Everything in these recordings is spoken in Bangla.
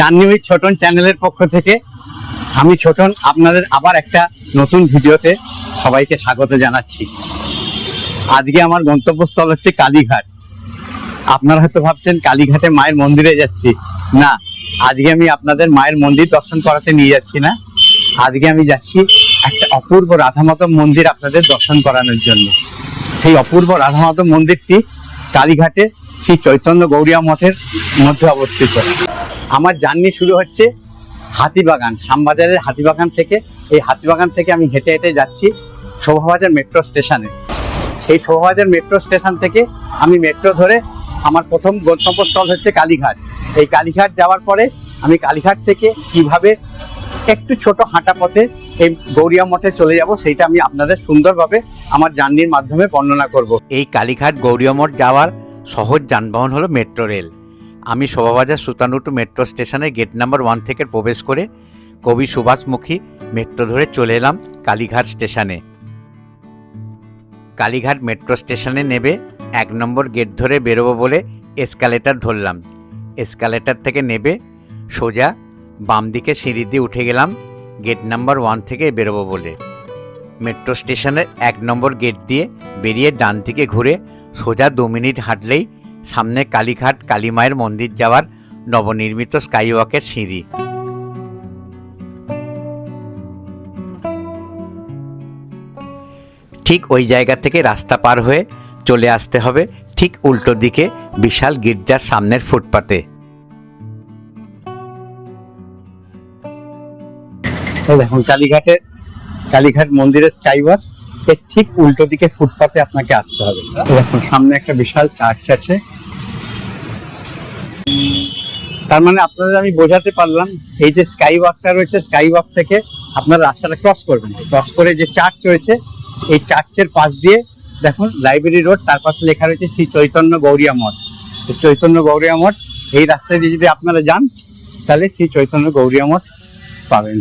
জার্নি উইথ ছোটন চ্যানেলের পক্ষ থেকে আমি ছোটন আপনাদের আবার একটা নতুন ভিডিওতে সবাইকে স্বাগত জানাচ্ছি। আজকে আমার গন্তব্যস্থল হচ্ছে কালীঘাট। আপনারা হয়তো ভাবছেন, কালীঘাটে মায়ের মন্দিরে যাচ্ছি। না, আজকে আমি আপনাদের মায়ের মন্দির দর্শন করাতে নিয়ে যাচ্ছি না। আজকে আমি যাচ্ছি একটা অপূর্ব রাধামাতম মন্দির আপনাদের দর্শন করানোর জন্য। সেই অপূর্ব রাধামাতম মন্দিরটি কালীঘাটে শ্রী চৈতন্য গৌরিয়া মঠের মধ্যে অবস্থিত। আমার জার্নি শুরু হচ্ছে হাতিবাগান, শ্যামবাজারের হাতিবাগান থেকে। এই হাতিবাগান থেকে আমি হেঁটে হেঁটে যাচ্ছি শোভাবাজার মেট্রো স্টেশনে। এই শোভাবাজার মেট্রো স্টেশন থেকে আমি মেট্রো ধরে আমার প্রথম গন্তব্যস্থল হচ্ছে কালীঘাট। এই কালীঘাট যাওয়ার পরে আমি কালীঘাট থেকে কীভাবে একটু ছোট হাঁটা পথে এই গৌরিয়া মঠে চলে যাব সেইটা আমি আপনাদের সুন্দরভাবে আমার জার্নির মাধ্যমে বর্ণনা করব। এই কালীঘাট গৌরীয়মঠ যাওয়ার সহজ যানবাহন হলো মেট্রো রেল। আমি শোভাবাজার সুতানুটু মেট্রো স্টেশনের গেট নাম্বার ওয়ান থেকে প্রবেশ করে কবি সুভাষমুখী মেট্রো ধরে চলে এলাম কালীঘাট স্টেশনে কালীঘাট মেট্রো স্টেশনে নেবে এক নম্বর গেট ধরে বেরোবো বলে এসকালেটার ধরলাম। এসকালেটার থেকে নেবে সোজা বাম দিকে সিঁড়ি দিয়ে উঠে গেলাম গেট নাম্বার ওয়ান থেকে বেরোবো বলে। মেট্রো স্টেশনের এক নম্বর গেট দিয়ে বেরিয়ে ডান দিকে ঘুরে সোজা দু মিনিট হাঁটলেই সামনে কালীঘাট কালীমায়ের মন্দির যাওয়ার নবনির্মিত স্কাইওয়াকের সিঁড়ি। ঠিক ওই জায়গা থেকে রাস্তা পার হয়ে চলে আসতে হবে ঠিক উল্টো দিকে বিশাল গির্জার সামনের ফুটপাতে। দেখুন, কালীঘাটে কালীঘাট মন্দিরের স্কাইওয়াক। এর ঠিক উল্টো দিকে ফুটপাতে আপনাকে আসতে হবে। দেখুন, সামনে একটা বিশাল চার্চ আছে। তার মানে আপনাদের আমি বোঝাতে পারলাম, এই যে স্কাই ওয়াকটা রয়েছে স্কাই ওয়াক থেকে আপনারা রাস্তাটা ক্রস করবেন। ক্রস করে যে চার্চ রয়েছে, এই চার্চের পাশ দিয়ে দেখুন লাইব্রেরি রোড তার পাশে লেখা রয়েছে শ্রী চৈতন্য গৌরিয়া মঠ। চৈতন্য গৌরিয়া মঠ, এই রাস্তায় দিয়ে যদি আপনারা যান, তাহলে শ্রী চৈতন্য গৌরিয়া মঠ পাবেন।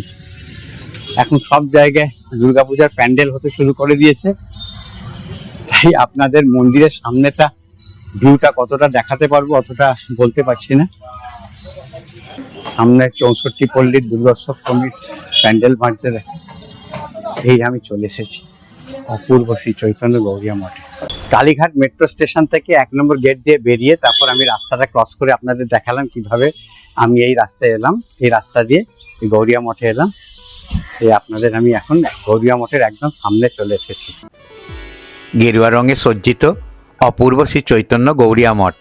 এখন সব জায়গায় দুর্গাপূজার প্যান্ডেল হতে শুরু করে দিয়েছে। তাই আপনাদের মন্দিরের সামনেটা ভিউটা কতটা দেখাতে পারব অতটা বলতে পারছি না। সামনে চৌষট্টি পল্লীর দুর্গোৎসব কমিট প্যান্ডেল দেখে, এই আমি চলে এসেছি, অপূর্ব শ্রী চৈতন্য গৌরিয়া মঠে। কালীঘাট মেট্রো স্টেশন থেকে এক নম্বর গেট দিয়ে বেরিয়ে তারপর আমি রাস্তাটা ক্রস করে আপনাদের দেখালাম কীভাবে আমি এই রাস্তায় এলাম, এই রাস্তা দিয়ে গৌরিয়া মঠে এলাম। এই আপনাদের আমি এখন গৌরিয়া মঠের একদম সামনে চলে এসেছি। গেরুয়া রঙে সজ্জিত অপূর্ব শ্রী চৈতন্য গৌরিয়া মঠ।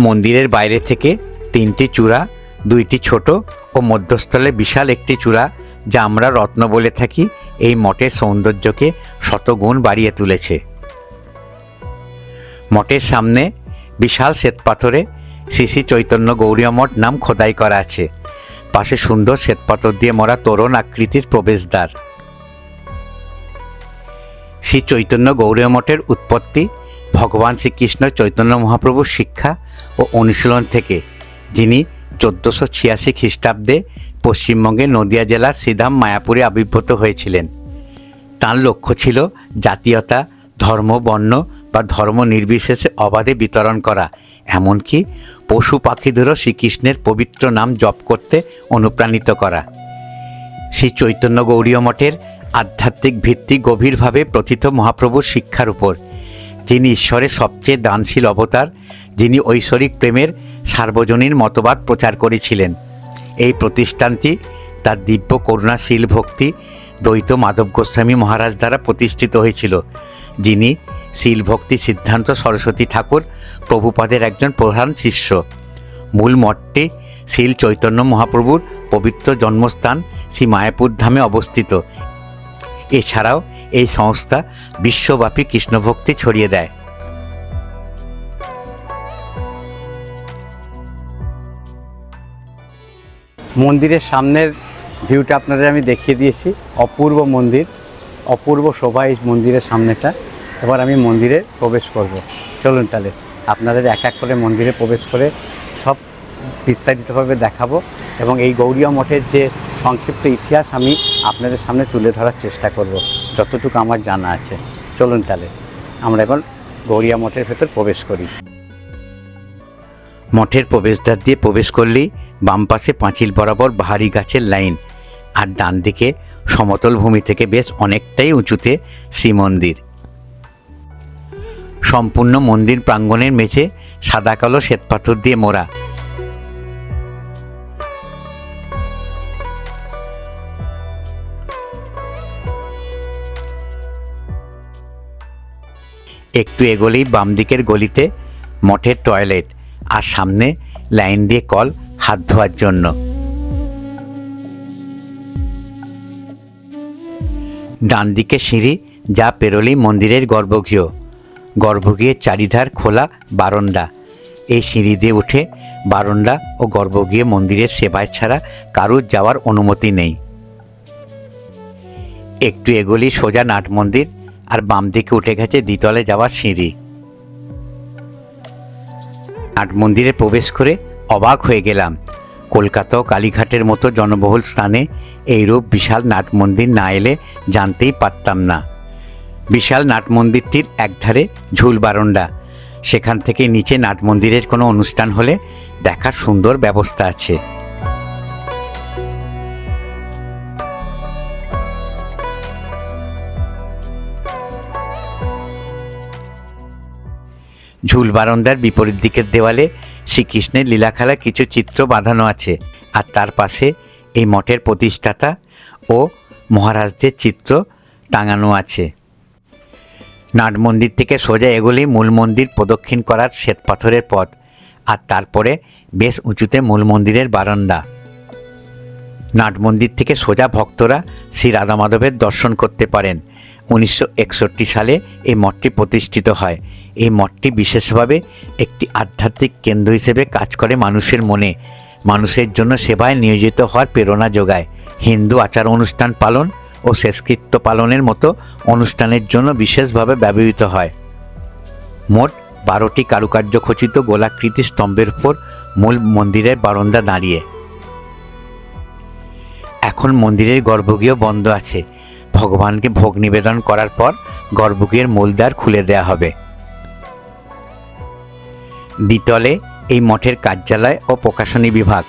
মন্দিরের বাইরে থেকে তিনটি চূড়া, দুইটি ছোট ও মধ্যস্থলে বিশাল একটি চূড়া, যা আমরা রত্ন বলে থাকি, এই মঠের সৌন্দর্যকে শতগুণ বাড়িয়ে তুলেছে। মঠের সামনে বিশাল শ্বেতপাথরে শ্রী শ্রী চৈতন্য গৌরীয় মঠ নাম খোদাই করা আছে। পাশে সুন্দর শ্বেতপাথর দিয়ে মরা তরুণ আকৃতির প্রবেশদ্বার। শ্রী চৈতন্য গৌরীয় মঠের উৎপত্তি, ভগবান শ্রীকৃষ্ণ চৈতন্য মহাপ্রভুর শিক্ষা ও অনুশীলন থেকে, যিনি চোদ্দোশো ছিয়াশি খ্রিস্টাব্দে পশ্চিমবঙ্গের নদিয়া জেলার সিধাম মায়াপুরে আবির্ভূত হয়েছিলেন। তার লক্ষ্য ছিল জাতীয়তা, ধর্ম, বর্ণ বা ধর্ম নির্বিশেষে অবাধে বিতরণ করা এমনকি পশু পাখিদেরও শ্রীকৃষ্ণের পবিত্র নাম জপ করতে অনুপ্রাণিত করা। শ্রী চৈতন্য গৌরীয় মঠের আধ্যাত্মিক ভিত্তি গভীরভাবে প্রথিত মহাপ্রভুর শিক্ষার উপর, যিনি ঈশ্বরের সবচেয়ে দানশীল অবতার, যিনি ঐশ্বরিক প্রেমের সার্বজনীন মতবাদ প্রচার করেছিলেন। এই প্রতিষ্ঠানটি তার দিব্য করুণাশীল ভক্তি দ্বৈত মাধব গোস্বামী মহারাজ দ্বারা প্রতিষ্ঠিত হয়েছিল, যিনি শীল ভক্তি সিদ্ধান্ত সরস্বতী ঠাকুর প্রভুপাদের একজন প্রধান শিষ্য। মূল মঠটি শীল চৈতন্য মহাপ্রভুর পবিত্র জন্মস্থান শ্রী মায়াপুর ধামে অবস্থিত। এছাড়াও এই সংস্থা বিশ্বব্যাপী কৃষ্ণভক্তি ছড়িয়ে দেয়। মন্দিরের সামনের ভিউটা আপনাদের আমি দেখিয়ে দিয়েছি। অপূর্ব মন্দির, অপূর্ব শোভা এই মন্দিরের সামনেটা। এবার আমি মন্দিরে প্রবেশ করব। চলুন তাহলে। আপনাদের এক এক করে মন্দিরে প্রবেশ করে সব বিস্তারিতভাবে দেখাবো এবং এই গৌরীয় মঠের যে সংক্ষিপ্ত ইতিহাস আমি আপনাদের সামনে তুলে ধরার চেষ্টা করব, যতটুকু আমার জানা আছে। চলুন তাহলে, আমরা এখন গৌরিয়া মঠের ভেতর প্রবেশ করি। মঠের প্রবেশদ্বার দিয়ে প্রবেশ করলেই বাম পাশে পাঁচিল বরাবর বাহারি গাছের লাইন, আর ডান দিকে সমতল ভূমি থেকে বেশ অনেকটাই উঁচুতে শ্রীমন্দির। সম্পূর্ণ মন্দির প্রাঙ্গণের মেঝে সাদা কালো শ্বেতপাথর দিয়ে মোড়া। একটু এগোলেই বাম দিকের গলিতে মঠের টয়লেট আর সামনে লাইন দিয়ে কল হাত ধোয়ার জন্য। ডান দিকে সিঁড়ি, যা পেরোলেই মন্দিরের গর্ভগৃহ। গর্ভগৃহের চারিধার খোলা বারণ্ডা এই সিঁড়ি দিয়ে উঠে বারণ্ডা ও গর্ভগৃহে মন্দিরের সেবায় ছাড়া কারুর যাওয়ার অনুমতি নেই। একটু এগোলেই সোজা নাট মন্দির আর বাম দিকে উঠে গেছে দ্বিতলে যাওয়ার সিঁড়ি। নাট মন্দিরে প্রবেশ করে অবাক হয়ে গেলাম। কলকাতা ও কালীঘাটের মতো জনবহুল স্থানে এইরূপ বিশাল নাট মন্দির না এলে জানতেই পারতাম না। বিশাল নাট মন্দিরটির একধারে ঝুল বারণ্ডা। সেখান থেকে নিচে নাট মন্দিরের কোনো অনুষ্ঠান হলে দেখার সুন্দর ব্যবস্থা আছে। ঝুল বারান্দার বিপরীত দিকের দেওয়ালে শ্রীকৃষ্ণের লীলাখেলা কিছু চিত্র বাঁধানো আছে। আর তার পাশে এই মঠের প্রতিষ্ঠাতা ও মহারাজদের চিত্র টাঙানো আছে। নাট মন্দির থেকে সোজা এগুলি মূল মন্দির প্রদক্ষিণ করার শ্বেত পাথরের পথ, আর তারপরে বেশ উঁচুতে মূল মন্দিরের বারান্দা। নাট মন্দির থেকে সোজা ভক্তরা শ্রী রাধা মাধবের দর্শন করতে পারেন। উনিশশো একষট্টি সালে এই মঠটি প্রতিষ্ঠিত হয়। এই মঠটি বিশেষভাবে একটি আধ্যাত্মিক কেন্দ্র হিসেবে কাজ করে মানুষের মনে, মানুষের জন্য সেবায় নিয়োজিত হওয়ার প্রেরণা যোগায়। হিন্দু আচার অনুষ্ঠান পালন ও শেষকৃত্য পালনের মতো অনুষ্ঠানের জন্য বিশেষভাবে ব্যবহৃত হয়। মোট বারোটি কারুকার্য খচিত গোলাকৃতি স্তম্ভের উপর মূল মন্দিরের বারান্দা দাঁড়িয়ে। এখন মন্দিরের গর্ভগৃহ বন্ধ আছে। ভগবানকে ভোগ নিবেদন করার পর গর্ভগৃহের মূলদ্বার খুলে দেয়া হবে। দ্বিতলে এই মঠের কার্যালয় ও প্রকাশনী বিভাগ,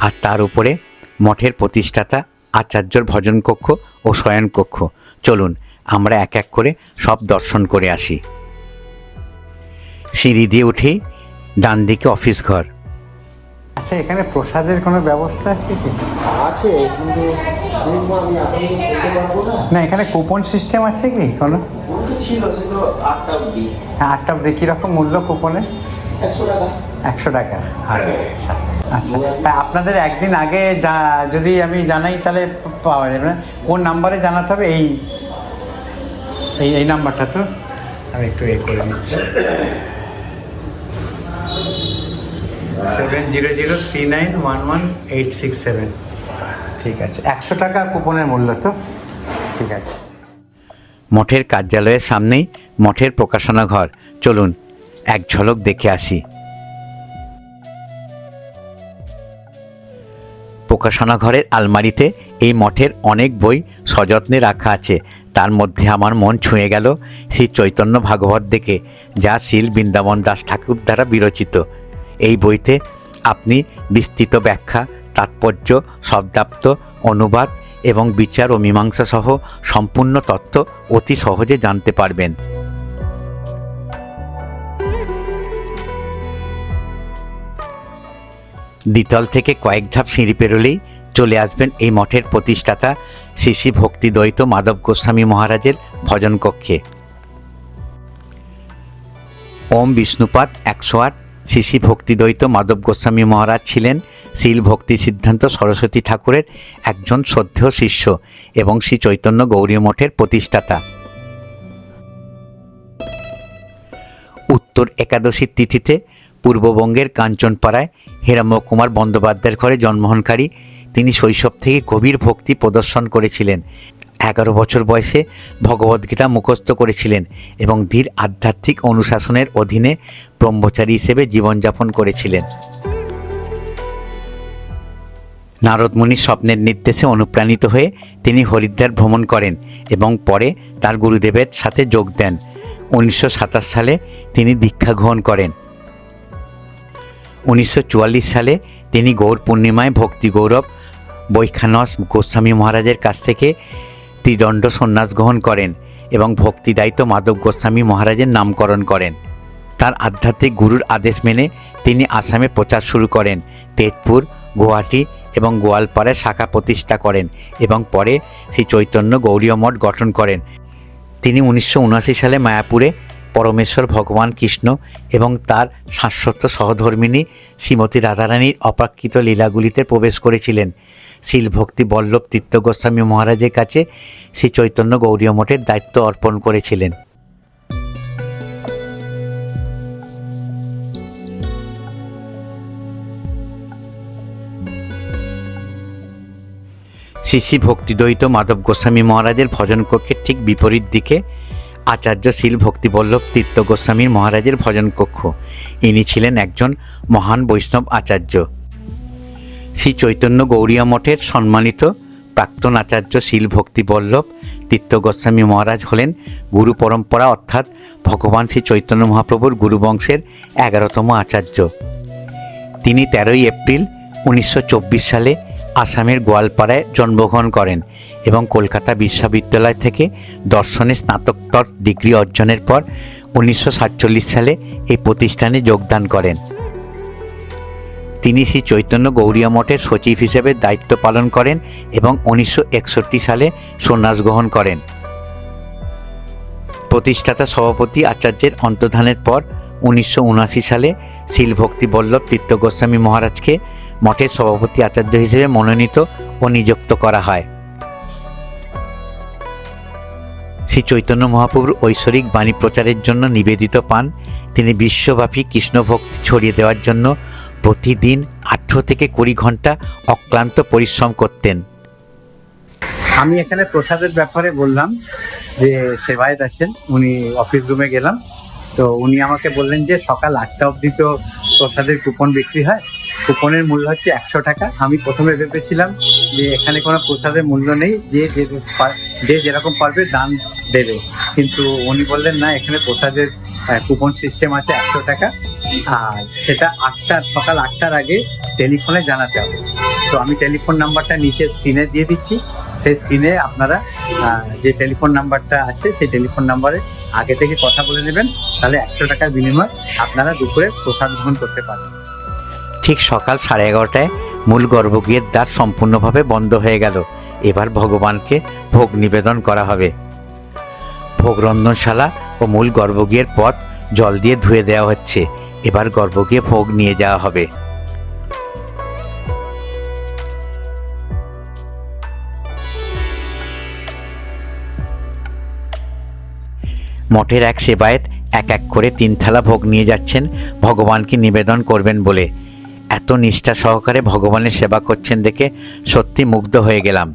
আর তার উপরে মঠের প্রতিষ্ঠাতা আচার্যর ভজন কক্ষ ও শয়ন কক্ষ চলুন আমরা এক এক করে সব দর্শন করে আসি। সিঁড়ি দিয়ে উঠেই ডান দিকে অফিস ঘর। আচ্ছা এখানে প্রসাদের কোনো ব্যবস্থা আছে কি? আছে কিন্তু না। এখানে কুপন সিস্টেম আছে কি কোনো? ছিল সেগুলো আটটা অব্দি হ্যাঁ আটটা অবধি। কীরকম মূল্য কুপনে একশো টাকা। একশো টাকা। আচ্ছা। আচ্ছা। আপনাদের একদিন আগে যদি আমি জানাই তাহলে পাওয়া যাবে। কোন নাম্বারে জানাতে হবে? এই এই এই নাম্বারটা তো। আমি একটু এ করে নিচ্ছি। Seven zero zero three nine one one eight six seven. ঠিক আছে। একশো টাকা কুপনের মূল্য তো। ঠিক আছে। মঠের কার্যালয়ের সামনেই মঠের প্রকাশনা ঘর। চলুন, এক ঝলক দেখে আসি। প্রকাশনা ঘরের আলমারিতে এই মঠের অনেক বই সযত্নে রাখা আছে। তার মধ্যে আমার মন ছুঁয়ে গেল শ্রী চৈতন্য ভাগবত দেখে, যা শিল বৃন্দাবন দাস ঠাকুর দ্বারা বিরচিত। এই বইতে আপনি বিস্তৃত ব্যাখ্যা, তাৎপর্য শব্দাপ্ত অনুবাদ এবং বিচার ও মীমাংসা সহ সম্পূর্ণ তত্ত্ব অতি সহজে জানতে পারবেন। দ্বিতল থেকে কয়েক ধাপ সিঁড়ি পেরোলেই চলে আসবেন এই মঠের প্রতিষ্ঠাতা শ্রী শ্রী ভক্তি মাধব গোস্বামী মহারাজের ভজন কক্ষে। ওম বিষ্ণুপাত একশো আট, শ্রী ভক্তিদ্বৈত মাধব গোস্বামী মহারাজ ছিলেন শিল ভক্তি সিদ্ধান্ত সরস্বতী ঠাকুরের একজন শ্রদ্ধেয় শিষ্য এবং শ্রী চৈতন্য গৌরী মঠের প্রতিষ্ঠাতা। উত্তর একাদশীর তিথিতে পূর্ববঙ্গের কাঞ্চনপাড়ায় হেরামকুমার বন্দ্যোপাধ্যায়ের ঘরে জন্মগ্রহণকারী, তিনি শৈশব থেকে গভীর ভক্তি প্রদর্শন করেছিলেন। এগারো বছর বয়সে ভগবদ্গীতা মুখস্থ করেছিলেন এবং ধীর আধ্যাত্মিক অনুশাসনের অধীনে ব্রহ্মচারী হিসেবে জীবনযাপন করেছিলেন। নারদমুনির স্বপ্নের নির্দেশে অনুপ্রাণিত হয়ে তিনি হরিদ্বার ভ্রমণ করেন এবং পরে তার গুরুদেবের সাথে যোগ দেন। উনিশশো সাতাশ সালে তিনি দীক্ষা গ্রহণ করেন। উনিশশো চুয়াল্লিশ সালে তিনি গৌর পূর্ণিমায় ভক্তি গৌরব বৈখানস গোস্বামী মহারাজের কাছ থেকে ত্রিদণ্ড সন্ন্যাস গ্রহণ করেন এবং ভক্তিদায়িত মাধব গোস্বামী মহারাজের নামকরণ করেন। তার আধ্যাত্মিক গুরুর আদেশ মেনে তিনি আসামে প্রচার শুরু করেন, তেজপুর, গুয়াহাটি এবং গোয়ালপাড়ায় শাখা প্রতিষ্ঠা করেন এবং পরে শ্রী চৈতন্য গৌরীয় মঠ গঠন করেন। তিনি উনিশশো উনআশি সালে মায়াপুরে পরমেশ্বর, ভগবান, কৃষ্ণ এবং তার শাশ্বত সহধর্মিনী শ্রীমতী রাধারানীর অপ্রাকৃত লীলাগুলিতে প্রবেশ করেছিলেন। শিলভক্তি বল্লভ তীর্থ গোস্বামী মহারাজের কাছে শ্রী চৈতন্য গৌরীয় মঠের দায়িত্ব অর্পণ করেছিলেন। শ্রী শ্রী ভক্তিদ্বৈত মাধব গোস্বামী মহারাজের ভজন কক্ষের ঠিক বিপরীত দিকে আচার্য শীল ভক্তিবল্লভ তীর্থ গোস্বামীর মহারাজের ভজন কক্ষ। ইনি ছিলেন একজন মহান বৈষ্ণব আচার্য। শ্রী চৈতন্য গৌরিয়া মঠের সম্মানিত প্রাক্তন আচার্য শীল ভক্তিবল্লভ তীর্থ গোস্বামী মহারাজ হলেন গুরু পরম্পরা অর্থাৎ ভগবান শ্রী চৈতন্য মহাপ্রভুর গুরুবংশের এগারোতম আচার্য। তিনি তেরোই এপ্রিল উনিশশো চব্বিশ সালে আসামের গোয়ালপাড়ায় জন্মগ্রহণ করেন। এবং কলকাতা বিশ্ববিদ্যালয় থেকে দর্শনে স্নাতকোত্তর ডিগ্রি অর্জনের পর উনিশশো সাতচল্লিশ সালে এই প্রতিষ্ঠানে যোগদান করেন। তিনি শ্রী চৈতন্য গৌরিয়া মঠের সচিব হিসেবে দায়িত্ব পালন করেন এবং উনিশশো একষট্টি সালে সন্ন্যাস গ্রহণ করেন। প্রতিষ্ঠাতা সভাপতি আচার্যের অন্তর্ধানের পর উনিশশো সালে শিলভক্তি বল্লভ তীর্থ গোস্বামী মহারাজকে মঠের সভাপতি আচার্য হিসেবে মনোনীত ও নিযুক্ত করা হয়। শ্রী চৈতন্য মহাপ্রভুর ঐশ্বরিক বাণী প্রচারের জন্য নিবেদিত পান। তিনি বিশ্বব্যাপী কৃষ্ণ ভক্তি ছড়িয়ে দেওয়ার জন্য প্রতিদিন আঠেরো থেকে কুড়ি ঘণ্টা অক্লান্ত পরিশ্রম করতেন। আমি এখানে প্রসাদের ব্যাপারে বললাম যে সেবায়ত আছেন, উনি অফিস রুমে গেলাম। তো উনি আমাকে বললেন যে সকাল আটটা অবধি তো প্রসাদের কুপন বিক্রি হয়। কুপনের মূল্য হচ্ছে একশো টাকা। আমি প্রথমে ভেবেছিলাম যে এখানে কোনো প্রসাদের মূল্য নেই, যে যে যেরকম পারবে দান দেবে। কিন্তু উনি বললেন, না, এখানে প্রসাদের কুপন সিস্টেম আছে একশো টাকা। আর সেটা আটটার সকাল আটটার আগে টেলিফোনে জানাতে হবে। তো আমি টেলিফোন নাম্বারটা নিচে স্ক্রিনে দিয়ে দিচ্ছি। সেই স্ক্রিনে আপনারা যে টেলিফোন নাম্বারটা আছে, সেই টেলিফোন নাম্বারে আগে থেকে কথা বলে নেবেন। তাহলে একশো টাকার বিনিময়ে আপনারা দুপুরে প্রসাদ গ্রহণ করতে পারবেন। ঠিক সকাল সাড়ে এগারোটায় মূল গর্ভগৃহের দ্বার সম্পূর্ণভাবে বন্ধ হয়ে গেল। এবার ভগবানকে ভোগ নিবেদন করা হবে। ভোগ রন্ধনশালা ও মূল গর্ভগৃহের পথ জল দিয়ে ধুয়ে দেওয়া হচ্ছে। এবার গর্ভগৃহে ভোগ নিয়ে যাওয়া হবে। মঠের এক সেবায়েত এক এক করে তিন থালা ভোগ নিয়ে যাচ্ছেন। ভগবানকে নিবেদন করবেন বলে এত নিষ্ঠা সহকারে ভগবানের সেবা করছেন দেখে সত্যি মুগ্ধ হয়ে গেলাম।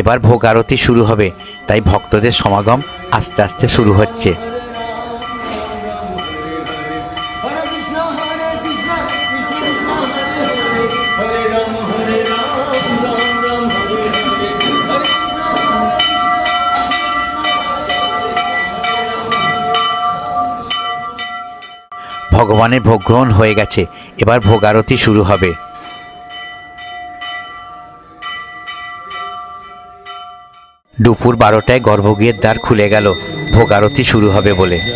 এবার ভোগ আরতি শুরু হবে, তাই ভক্তদের সমাগম আস্তে আস্তে শুরু হচ্ছে। ভগবানের ভোগ গ্রহণ হয়ে গেছে, এবার ভোগ আরতি শুরু হবে। দুপুর বারোটায় গর্ভগৃহের দ্বার খুলে গেল। ভোগারতি শুরু হবে বলে।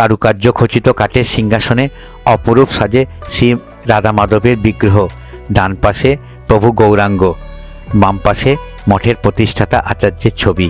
কারুকার্য খচিত কাঠের সিংহাসনে অপরূপ সাজে শ্রী রাধা মাধবের বিগ্রহ। ডান পাশে প্রভু গৌরাঙ্গ, বাম পাশে মঠের প্রতিষ্ঠাতা আচার্যের ছবি।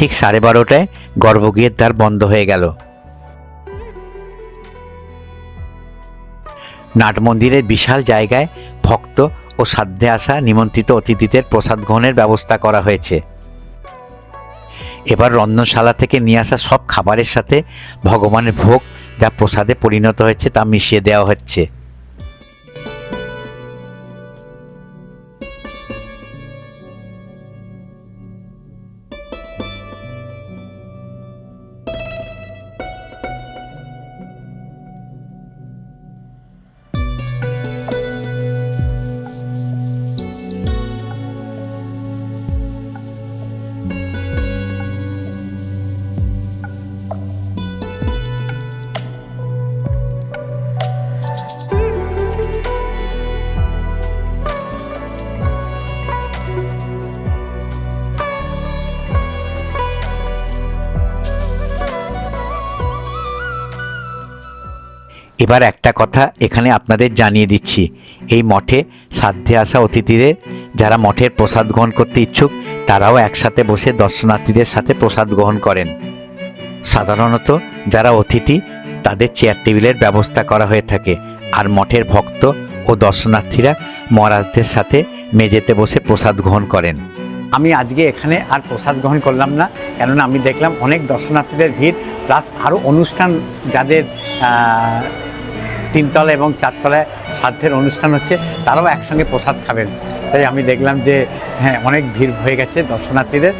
ঠিক সাড়ে বারোটায় গর্ভগৃহের দ্বার বন্ধ হয়ে গেল। নাট মন্দিরের বিশাল জায়গায় ভক্ত ও সাধ্যে আসা নিমন্ত্রিত অতিথিদের প্রসাদ গ্রহণের ব্যবস্থা করা হয়েছে। এবার রন্ধনশালা থেকে নিয়ে আসা সব খাবারের সাথে ভগবানের ভোগ যা প্রসাদে পরিণত হয়েছে তা মিশিয়ে দেওয়া হচ্ছে। এবার একটা কথা এখানে আপনাদের জানিয়ে দিচ্ছি। এই মঠে সাধ্যে আসা অতিথিদের, যারা মঠের প্রসাদ গ্রহণ করতে ইচ্ছুক, তারাও একসাথে বসে দর্শনার্থীদের সাথে প্রসাদ গ্রহণ করেন। সাধারণত যারা অতিথি, তাদের চেয়ার টেবিলের ব্যবস্থা করা হয়ে থাকে। আর মঠের ভক্ত ও দর্শনার্থীরা মহারাজদের সাথে মেঝেতে বসে প্রসাদ গ্রহণ করেন। আমি আজকে এখানে আর প্রসাদ গ্রহণ করলাম না, কেননা আমি দেখলাম অনেক দর্শনার্থীদের ভিড়, প্লাস আরও অনুষ্ঠান যাদের তিনতলা এবং চারতলায় সাধ্যের অনুষ্ঠান হচ্ছে, তারাও একসঙ্গে প্রসাদ খাবেন। তাই আমি দেখলাম যে হ্যাঁ অনেক ভিড় হয়ে গেছে দর্শনার্থীদের,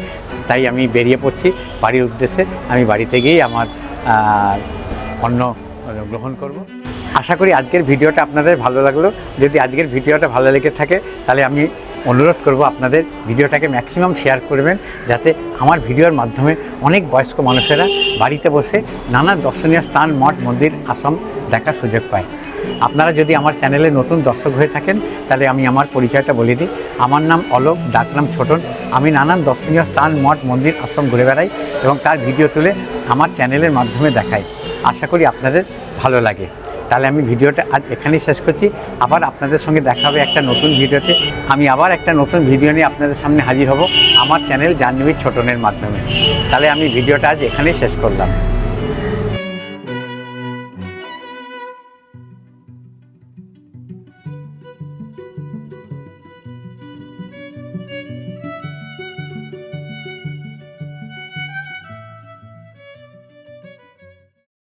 তাই আমি বেরিয়ে পড়ছি বাড়ির উদ্দেশ্যে। আমি বাড়িতে গিয়েই আমার অন্য গ্রহণ করব। আশা করি আজকের ভিডিওটা আপনাদের ভালো লাগল। যদি আজকের ভিডিওটা ভালো লেগে থাকে, তাহলে আমি অনুরোধ করব আপনাদের ভিডিওটাকে ম্যাক্সিমাম শেয়ার করবেন, যাতে আমার ভিডিওর মাধ্যমে অনেক বয়স্ক মানুষেরা বাড়িতে বসে নানা দর্শনীয় স্থান, মঠ, মন্দির, আশ্রম দেখার সুযোগ পায়। আপনারা যদি আমার চ্যানেলে নতুন দর্শক হয়ে থাকেন, তাহলে আমি আমার পরিচয়টা বলে দিই। আমার নাম অলোক, ডাকনাম ছোটন। আমি নানান দর্শনীয় স্থান, মঠ, মন্দির, আশ্রম ঘুরে বেড়াই এবং তার ভিডিও তুলে আমার চ্যানেলের মাধ্যমে দেখাই। আশা করি আপনাদের ভালো লাগে। তাহলে আমি ভিডিওটা আজ এখানেই শেষ করছি। আবার আপনাদের সঙ্গে দেখা হবে একটা নতুন ভিডিওতে। আমি আবার একটা নতুন ভিডিও নিয়ে আপনাদের সামনে হাজির হব আমার চ্যানেল জাহ্নবী ছোটনের মাধ্যমে। তাহলে আমি ভিডিওটা আজ এখানেই শেষ করলাম।